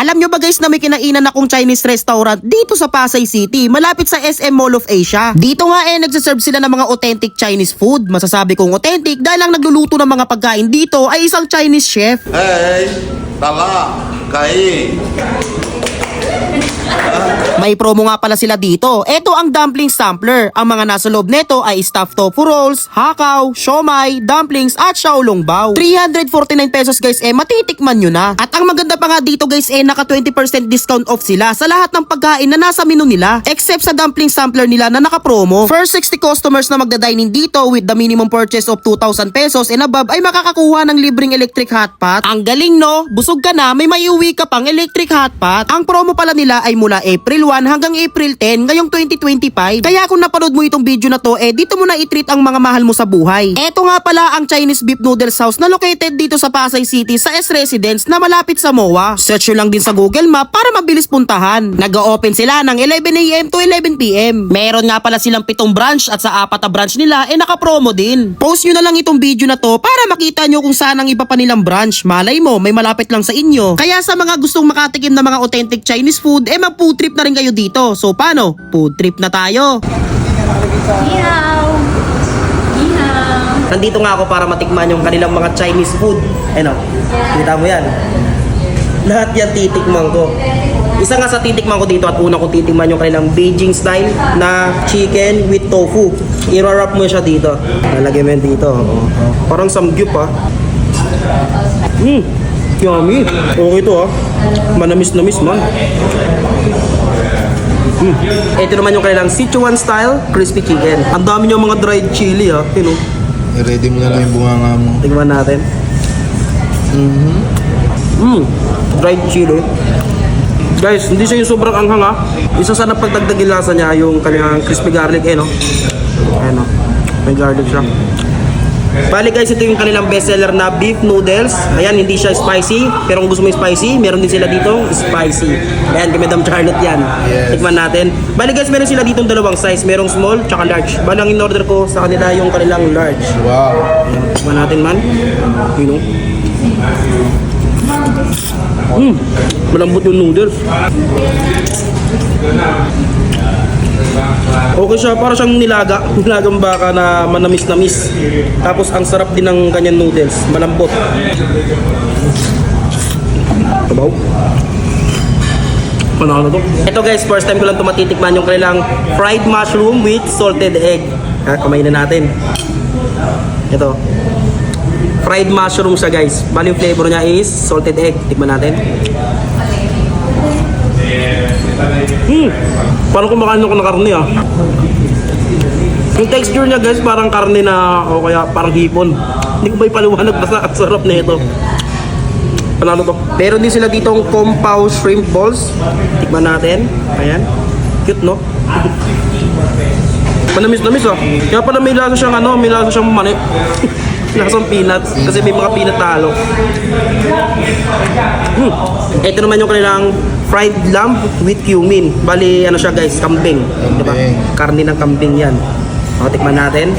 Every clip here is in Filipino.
Alam nyo ba guys na may kinainan akong Chinese restaurant dito sa Pasay City, malapit sa SM Mall of Asia. Dito nga eh, nagsaserve sila ng mga authentic Chinese food. Masasabi kong authentic dahil ang nagluluto ng mga pagkain dito ay isang Chinese chef. Hey, tala, kai. May promo nga pala sila dito. Ito ang dumpling sampler. Ang mga nasa loob nito ay stuffed tofu rolls, hakaw, siomay, dumplings at xiaolong bao. 349 pesos guys eh matitikman nyo na. At ang maganda pa nga dito guys eh naka 20% discount off sila sa lahat ng pagkain na nasa menu nila. Except sa dumpling sampler nila na naka-promo. First 60 customers na magda-dining dito with the minimum purchase of 2,000 pesos and above ay makakakuha ng libreng electric hotpot. Ang galing no? Busog ka na, may maiuwi ka pang electric hotpot. Ang promo pala nila ay mula April 1 hanggang April 10 ngayong 2025. Kaya kung napanood mo itong video na to, eh dito mo na i-treat ang mga mahal mo sa buhay. Eto nga pala ang Chinese Beef Noodles House na located dito sa Pasay City sa S Residence na malapit sa MOA. Search nyo lang din sa Google Map para mabilis puntahan. Nag-open sila ng 11am to 11pm. Meron nga pala silang pitong branch at sa apat na branch nila eh naka-promo din. Post nyo na lang itong video na to para makita nyo kung saan ang iba pa nilang branch. Malay mo, may malapit lang sa inyo. Kaya sa mga gustong makatikim ng mga authentic Chinese food, eh mag-food trip na rin kayo dito. So paano? Food trip na tayo. Ihaw! Ihaw! Nandito nga ako para matikman yung kanilang mga Chinese food. Ano? Kita mo yan. Lahat yan titikman ko. Isa nga sa titikman ko dito at una kong titikman yung kanilang Beijing style na chicken with tofu. I-wrap mo siya dito. Lalagyan mo yan dito. Parang samgyup ah. Hmm. Yummy. Okay to ah. Manamis-namis man. Hmm. Ito naman yung kanilang Sichuan style crispy chicken. Ang dami niyo mga dried chili ah. Yun oh. I-ready mo na lang yung bunganga mo. Tingnan natin. Mm-hmm. Mm. Dried chili. Guys, hindi siya yung sobrang anghang ha. Isa sa napagdagdagin lasa niya yung kanyang crispy garlic eh no. Ayan o. May garlic siya. Bali guys, ito yung kanilang bestseller na beef noodles. Ayan, hindi siya spicy. Pero kung gusto mo yung spicy, meron din sila dito spicy. Ayan, kay Madam Charlotte yan. Yes. Tikman natin. Bali guys, meron sila dito dalawang size. Merong small, tsaka large. Bali, ang in-order ko sa kanila yung kanilang large. Wow. Ayan, tikman natin man. Yun o. Hmm, malambot yung noodles. Okay siya, para siyang nilaga. Nilagang baka na manamis-namis. Tapos ang sarap din ng kanyang noodles. Malambot. Sabaw. Panalo to. Ito guys, first time ko lang tumatitikman yung kanilang fried mushroom with salted egg. Ha, kumain na natin. Ito. Fried mushroom siya guys. Bali yung flavor niya is salted egg. Tikman natin. Hmm. Parang kumakain ako ng karne ah. Yung texture niya guys parang karne na o kaya parang hipon. Hindi ko ba ipaliwanag basta ang sarap na ito. Panalo to. Pero din sila ditong compound shrimp balls. Tikman natin. Ayan. Cute no? Manamis-namis ah. Kaya pala may lasa siyang ano, may lasa siyang mani. Lasang peanuts. Kasi may mga peanut na halo. Hmm. Ito naman yung kanilang fried lamb with cumin. Bali, ano siya guys, kambing. Diba? Kambing. Karne ng kambing yan. O, tikman natin.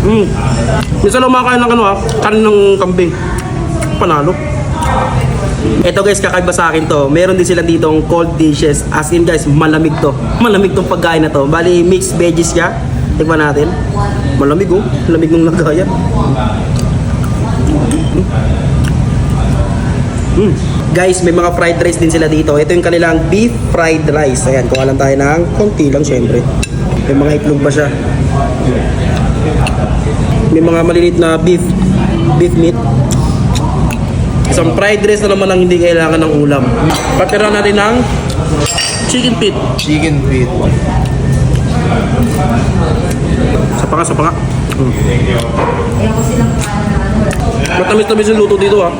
Hmm. Minsan lang makakain ng ano ha, karne ng kambing. Panalo. Ito guys, kakaiba sa akin to. Meron din sila ditong cold dishes. As in guys, malamig to. Malamig tong pagkain na to. Bali, mixed veggies siya. Tikman natin. Malamig oh. Malamig ng lagayan. Mm. Guys, may mga fried rice din sila dito. Ito yung kanilang beef fried rice. Ayan, kuha lang tayo ng konti lang syempre. May mga itlog pa siya. May mga maliliit na beef beef meat. Isang fried rice na naman ang hindi kailangan ng ulam. Patira natin ng chicken feet. Chicken feet. Sapa ka, sapa ka. Mm. Matamis-tamis yung luto dito ah.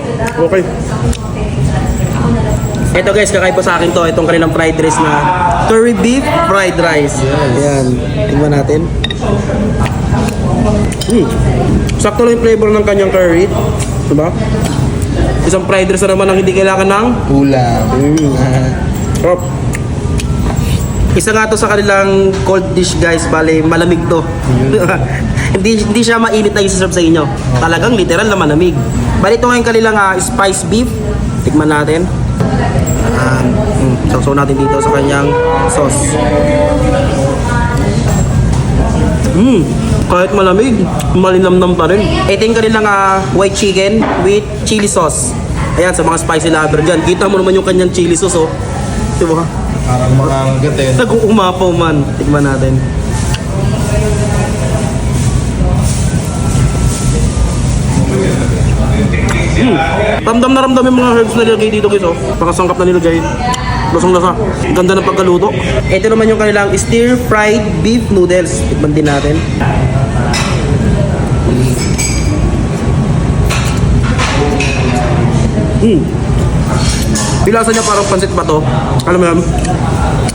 Okay. Ito guys, kakaiba sa akin to. Itong kanilang fried rice na curry beef fried rice. Ayan. Tingnan natin. Hmm. Sakto lang yung flavor ng kanyang curry. Diba? Isang fried rice na naman ang hindi kailangan ng Ulam. Mm. Sarap. Isa nga to sa kanilang cold dish guys, bale malamig to. hindi hindi siya mainit na isaserve sa inyo. Talagang literal na malamig. Bali ito ngayon kanilang ah, spice beef. Tikman natin. Ayan. Mm, sausaw natin dito sa kanyang sauce. Mm, kahit malamig, malinamnam pa rin. Ito yung kanilang ah, white chicken with chili sauce. Ayan, sa mga spicy lover dyan. Kita mo naman yung kanyang chili sauce, oh. Diba? Parang mga gatin. Nag-uumapaw man. Tikman natin. Mm. Ramdam na ramdam yung mga herbs na nilagay dito guys oh. Pakasangkap na nilagay. Lasang lasa. Ganda ng pagkaluto. Ito naman yung kanilang stir fried beef noodles. Tikman din natin. Mm. Yung lasa niya parang pansit ba to? Alam mo yan?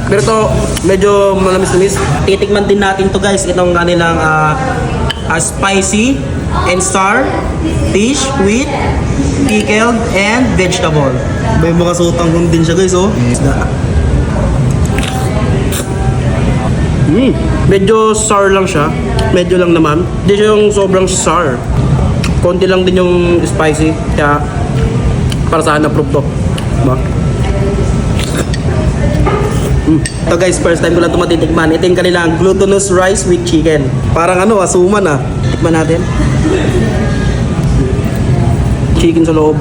Pero to, medyo malamis-lamis. Titikman din natin to guys. Itong kanilang ah, ah, spicy and sour fish with pickled and vegetable. May mga sutang kung din siya guys oh. Mm, medyo sour lang siya. Medyo lang naman. Hindi siya yung sobrang sour. Konti lang din yung spicy. Kaya para sa na-prove to. Diba? Mm. Ito guys, first time ko lang ito matitikman. Ito yung kanilang glutinous rice with chicken. Parang ano, asuman ah. Tikman natin. Chicken sa loob.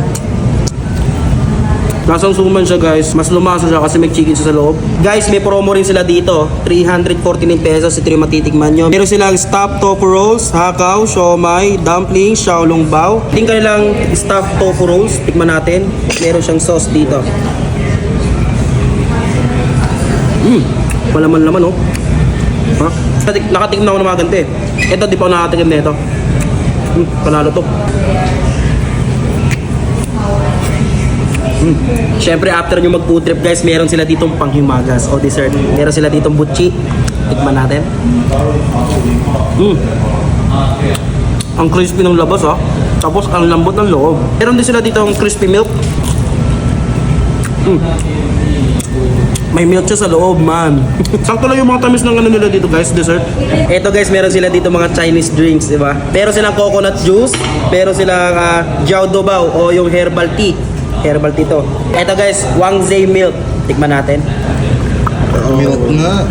Lasang suman siya guys. Mas lumasa siya kasi may chicken siya sa loob. Guys, may promo rin sila dito. 349 pesos. Ito yung matitikman nyo. Meron silang stuffed tofu rolls, hakaw, siomay, dumplings, xiaolong bao. Yung kanilang stuffed tofu rolls. Tikman natin. Meron siyang sauce dito. Mmm, malaman-laman oh. Ha? Nakatik- Nakatikman ako ng mga ganito eh. Ito, di pa ako nakatikim na ito. Hmm, panalo to. Hmm. Siyempre, after nyo mag food trip guys, meron sila ditong panghimagas o dessert. Meron sila ditong butchi. Tikman natin. Hmm. Ang crispy ng labas ah. Tapos ang lambot ng loob. Meron din sila ditong crispy milk. Hmm. May milk siya sa loob, man. Sakto lang yung mga tamis ng ano nila dito, guys, dessert. Ito, guys, meron sila dito mga Chinese drinks, di ba? Meron silang coconut juice, meron silang uh, Jiao Dobao o yung herbal tea. Herbal tea to. Ito, guys, Wang Zhe milk. Tikman natin. Milk nga.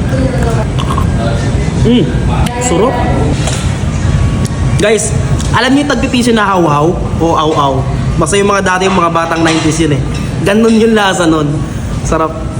Mm, surop. Guys, alam niyo tagpipiso na haw-haw o aw-aw? Basta yung mga dati yung mga batang 90s yun eh. Ganun yung lasa nun. Sarap.